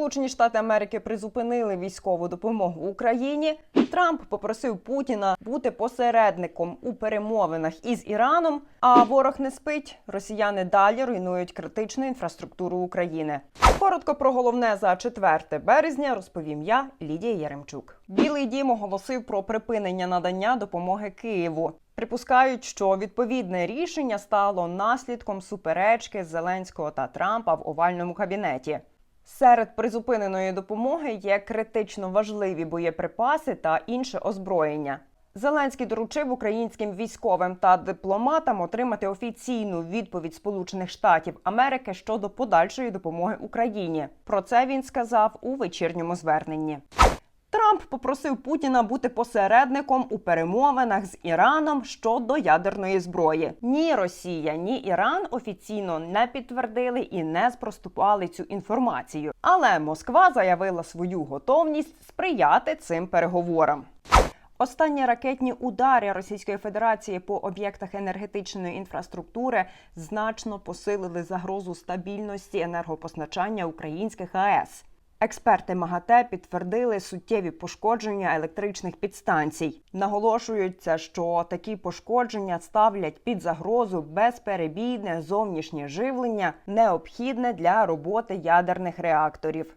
Сполучені Штати Америки призупинили військову допомогу Україні. Трамп попросив Путіна бути посередником у перемовинах із Іраном. А ворог не спить. Росіяни далі руйнують критичну інфраструктуру України. Коротко про головне за 4 березня розповім я, Лідія Яремчук. Білий дім оголосив про припинення надання допомоги Києву. Припускають, що відповідне рішення стало наслідком суперечки Зеленського та Трампа в овальному кабінеті. Серед призупиненої допомоги є критично важливі боєприпаси та інше озброєння. Зеленський доручив українським військовим та дипломатам отримати офіційну відповідь Сполучених Штатів Америки щодо подальшої допомоги Україні. Про це він сказав у вечірньому зверненні. Трамп попросив Путіна бути посередником у перемовинах з Іраном щодо ядерної зброї. Ні Росія, ні Іран офіційно не підтвердили і не спростували цю інформацію. Але Москва заявила свою готовність сприяти цим переговорам. Останні ракетні удари Російської Федерації по об'єктах енергетичної інфраструктури значно посилили загрозу стабільності енергопостачання українських АЕС. Експерти МАГАТЕ підтвердили суттєві пошкодження електричних підстанцій. Наголошується, що такі пошкодження ставлять під загрозу безперебійне зовнішнє живлення, необхідне для роботи ядерних реакторів.